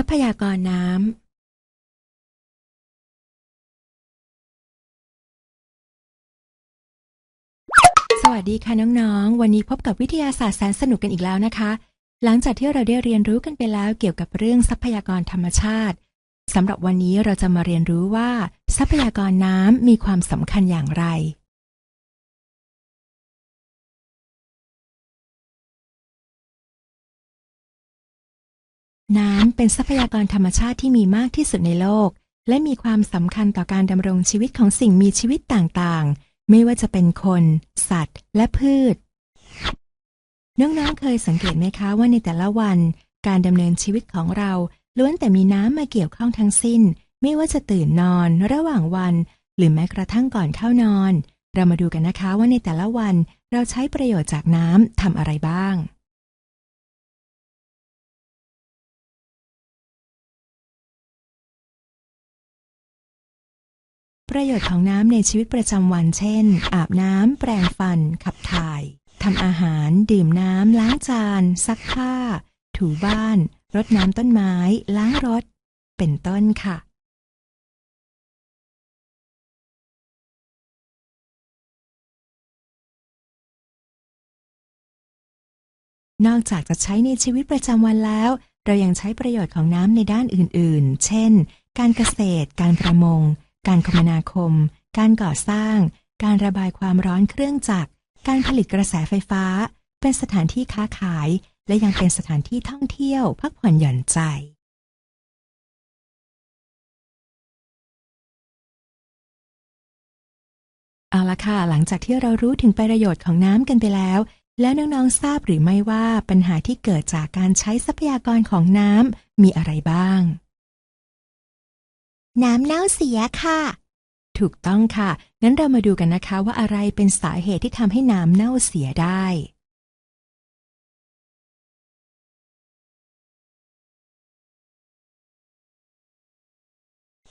ทรัพยากรน้ำสวัสดีค่ะน้องๆ วันนี้พบกับวิทยาศาสตร์แสนสนุกกันอีกแล้วนะคะ หลังจากที่เราได้เรียนรู้กันไปแล้วเกี่ยวกับเรื่องทรัพยากรธรรมชาติสำหรับวันนี้เราจะมาเรียนรู้ว่า ทรัพยากรน้ำมีความสำคัญอย่างไร น้ำเป็นทรัพยากรธรรมชาติที่มีมากที่สุดในโลก และมีความสำคัญต่อการดำรงชีวิตของสิ่งมีชีวิตต่างๆ ไม่ว่าจะเป็นคน สัตว์ และพืช น้องๆเคยสังเกตไหมคะว่าในแต่ละวัน การดำเนินชีวิตของเราล้วนแต่มีน้ำมาเกี่ยวข้องทั้งสิ้น ไม่ว่าจะตื่นนอน ระหว่างวัน หรือแม้กระทั่งก่อนเข้านอน เรามาดูกันนะคะว่าในแต่ละวันเราใช้ประโยชน์จากน้ำทำอะไรบ้าง ประโยชน์ของน้ำในชีวิตประจำวันเช่น อาบน้ำ แปรงฟัน ขับถ่าย ทำอาหาร ดื่มน้ำ ล้างจาน ซักผ้า ถูบ้าน รดน้ำต้นไม้ ล้างรถ เป็นต้นค่ะ นอกจากจะใช้ในชีวิตประจำวันแล้ว เรายังใช้ประโยชน์ของน้ำในด้านอื่นๆ เช่น การเกษตร การประมง การคมนาคม การก่อสร้าง การระบายความร้อนเครื่องจักร การผลิตกระแสไฟฟ้า เป็นสถานที่ค้าขาย และยังเป็นสถานที่ท่องเที่ยว พักผ่อนหย่อนใจเอาละค่ะ หลังจากที่เรารู้ถึงประโยชน์ของน้ำกันไปแล้ว แล้วน้องๆทราบหรือไม่ว่าปัญหาที่เกิดจากการใช้ทรัพยากรของน้ำมีอะไรบ้าง น้ำเน่าเสียค่ะ ถูกต้องค่ะ งั้นเรามาดูกันนะคะว่าอะไรเป็นสาเหตุที่ทำให้น้ำเน่าเสียได้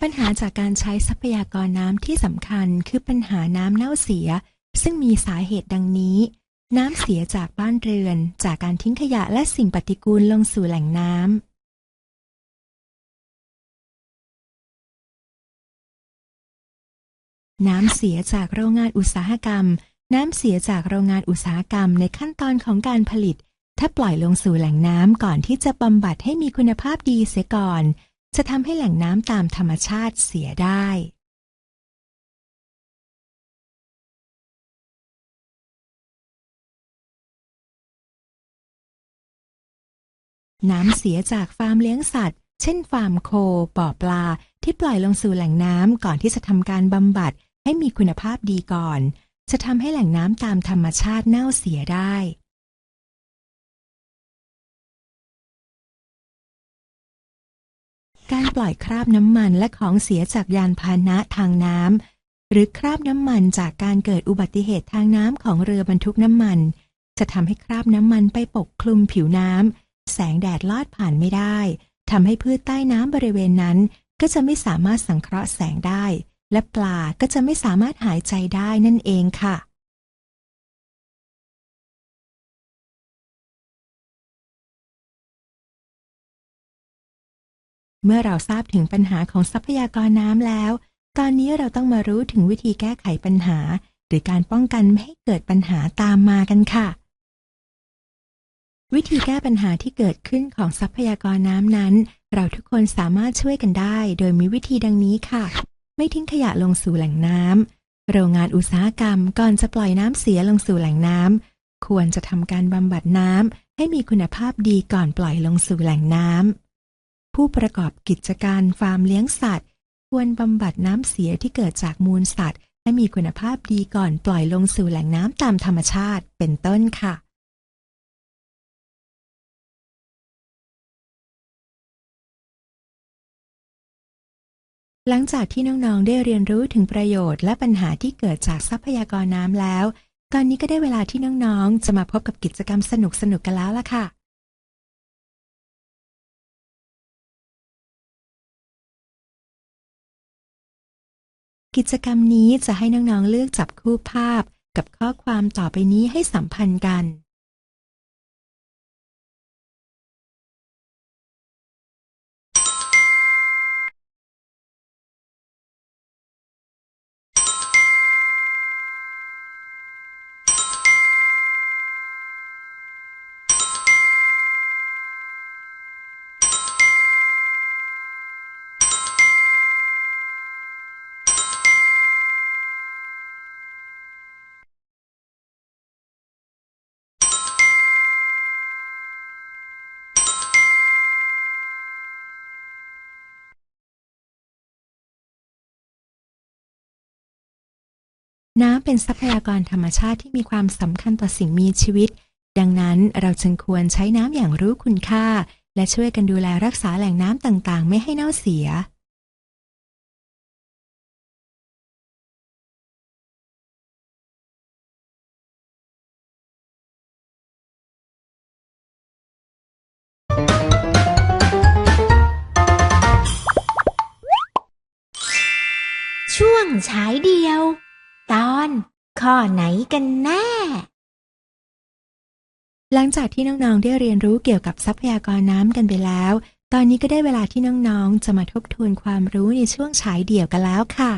ปัญหาจากการใช้ทรัพยากรน้ำที่สำคัญคือปัญหาน้ำเน่าเสีย ซึ่งมีสาเหตุดังนี้ น้ำเสียจากบ้านเรือน จากการทิ้งขยะและสิ่งปฏิกูลลงสู่แหล่งน้ำ น้ำเสียจากโรงงานอุตสาหกรรม น้ำเสียจากโรงงานอุตสาหกรรมในขั้นตอนของการผลิต ถ้าปล่อยลงสู่แหล่งน้ำก่อนที่จะบำบัดให้มีคุณภาพดีเสียก่อน จะทำให้แหล่งน้ำตามธรรมชาติเสียได้ น้ำเสียจากฟาร์มเลี้ยงสัตว์ เช่น ฟาร์มโค บ่อปลาที่ปล่อยลงสู่แหล่งน้ำก่อนที่จะทำการบำบัด ให้มีคุณภาพดีก่อน จะทำให้แหล่งน้ำตามธรรมชาติเน่าเสียได้ การปล่อยคราบน้ำมันและของเสียจากยานพาหนะทางน้ำหรือคราบน้ำมันจากการเกิดอุบัติเหตุทางน้ำของเรือบรรทุกน้ำมัน จะทำให้คราบน้ำมันไปปกคลุมผิวน้ำแสงแดดลอดผ่านไม่ได้ทำให้พืชใต้น้ำบริเวณนั้นก็จะไม่สามารถสังเคราะห์แสงได้ และปลาก็จะไม่สามารถหายใจได้นั่นเองค่ะ เมื่อเราทราบถึงปัญหาของทรัพยากรน้ำแล้ว ตอนนี้เราต้องมารู้ถึงวิธีแก้ไขปัญหา หรือการป้องกันไม่ให้เกิดปัญหาตามมากันค่ะ วิธีแก้ปัญหาที่เกิดขึ้นของทรัพยากรน้ำนั้น เราทุกคนสามารถช่วยกันได้ โดยมีวิธีดังนี้ค่ะ ไม่ทิ้งขยะลงสู่แหล่งน้ำ โรงงานอุตสาหกรรมก่อนจะปล่อยน้ำเสียลงสู่แหล่งน้ำ ควรจะทำการบำบัดน้ำให้มีคุณภาพดีก่อนปล่อยลงสู่แหล่งน้ำ ผู้ประกอบกิจการฟาร์มเลี้ยงสัตว์ ควรบำบัดน้ำเสียที่เกิดจากมูลสัตว์ ให้มีคุณภาพดีก่อนปล่อยลงสู่แหล่งน้ำตามธรรมชาติเป็นต้นค่ะ หลังจากที่น้องๆ ได้เรียนรู้ถึงประโยชน์และปัญหาที่เกิดจากทรัพยากรน้ำแล้ว ตอนนี้ก็ได้เวลาที่น้องๆ จะมาพบกับกิจกรรมสนุกๆ กันแล้วล่ะค่ะ กิจกรรมนี้จะให้น้องๆ เลือกจับคู่ภาพกับข้อความต่อไปนี้ให้สัมพันธ์กัน เป็นทรัพยากรธรรมชาติที่มีความสำคัญต่อสิ่งมีชีวิต ดังนั้นเราจึงควรใช้น้ำอย่างรู้คุณค่า และช่วยกันดูแลรักษาแหล่งน้ำต่างๆ ไม่ให้เน่าเสีย ช่วงฉายเดียว ตอนข้อไหนกันแน่ หลังจากที่น้องๆได้เรียนรู้เกี่ยวกับทรัพยากรน้ำกันไปแล้ว ตอนนี้ก็ได้เวลาที่น้องๆ จะมาทบทวนความรู้ในช่วงฉายเดี่ยวกันแล้วค่ะ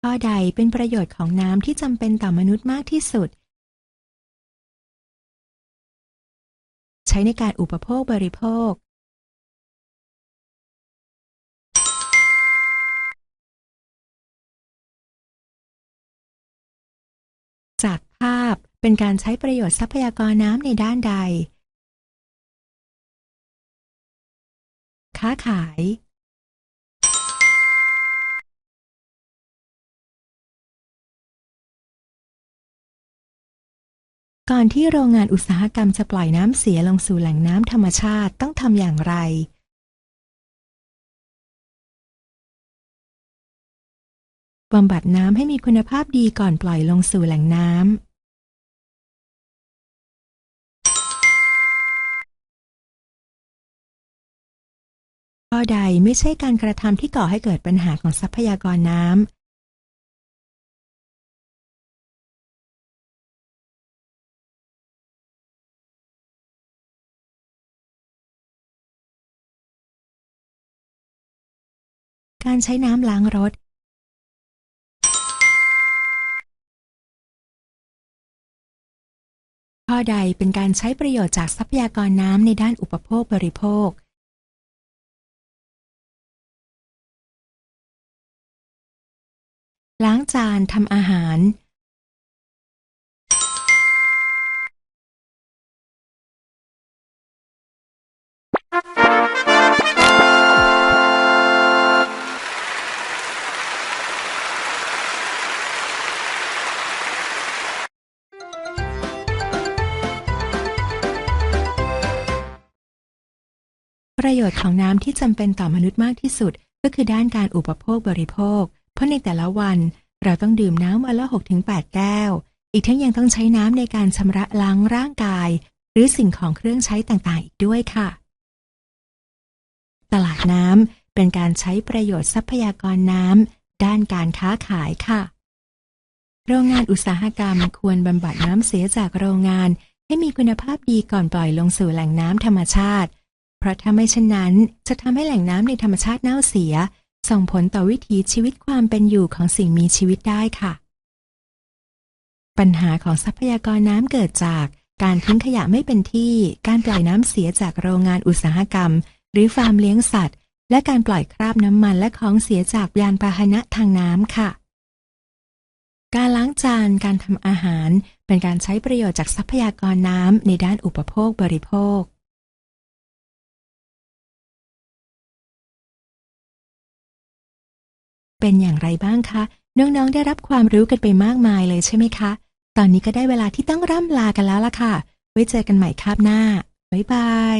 ข้อใดเป็นประโยชน์ของน้ำที่จำเป็นต่อมนุษย์มากที่สุด ใช้ในการอุปโภคบริโภค ภาพ เป็นการใช้ประโยชน์ทรัพยากรน้ำในด้านใด ค้าขาย ก่อนที่โรงงานอุตสาหกรรมจะปล่อยน้ำเสียลงสู่แหล่งน้ำธรรมชาติต้องทำอย่างไรบำบัดน้ำให้มีคุณภาพดีก่อนปล่อยลงสู่แหล่งน้ำ ใดไม่ใช่การกระทำที่ก่อให้เกิดปัญหาของทรัพยากรน้ำการใช้น้ำล้างรถ ข้อใดเป็นการใช้ประโยชน์จากทรัพยากรน้ำในด้านอุปโภคบริโภค ล้างจานทำอาหาร ประโยชน์ของน้ำที่จำเป็นต่อมนุษย์มากที่สุด ก็คือด้านการอุปโภคบริโภค ราะในแต่ละวันเราต้องดื่มน้ำวันละ 6-8 แก้ว อีกทั้งยังต้องใช้น้ำในการชำระล้างร่างกาย หรือสิ่งของเครื่องใช้ต่างๆ อีกด้วยค่ะ ตลาดน้ำเป็นการใช้ประโยชน์ทรัพยากรน้ำด้านการค้าขายค่ะ โรงงานอุตสาหกรรมควรบำบัดน้ำเสียจากโรงงานให้มีคุณภาพดีก่อนปล่อยลงสู่แหล่งน้ำธรรมชาติ เพราะถ้าไม่เช่นนั้น จะทำให้แหล่งน้ำในธรรมชาติเน่าเสีย ส่งผลต่อวิถีชีวิตความเป็นอยู่ของสิ่งมีชีวิตได้ค่ะ ปัญหาของทรัพยากรน้ำเกิดจากการทิ้งขยะไม่เป็นที่ การปล่อยน้ำเสียจากโรงงานอุตสาหกรรม หรือฟาร์มเลี้ยงสัตว์ และการปล่อยคราบน้ำมันและของเสียจากยานพาหนะทางน้ำค่ะ การล้างจาน การทำอาหาร เป็นการใช้ประโยชน์จากทรัพยากรน้ำในด้านอุปโภคบริโภค เป็นอย่างไรบ้างคะ น้องๆได้รับความรู้กันไปมากมายเลยใช่ไหมคะ ตอนนี้ก็ได้เวลาที่ต้องร่ำลากันแล้วล่ะค่ะ ไว้เจอกันใหม่คาบหน้า บ๊ายบาย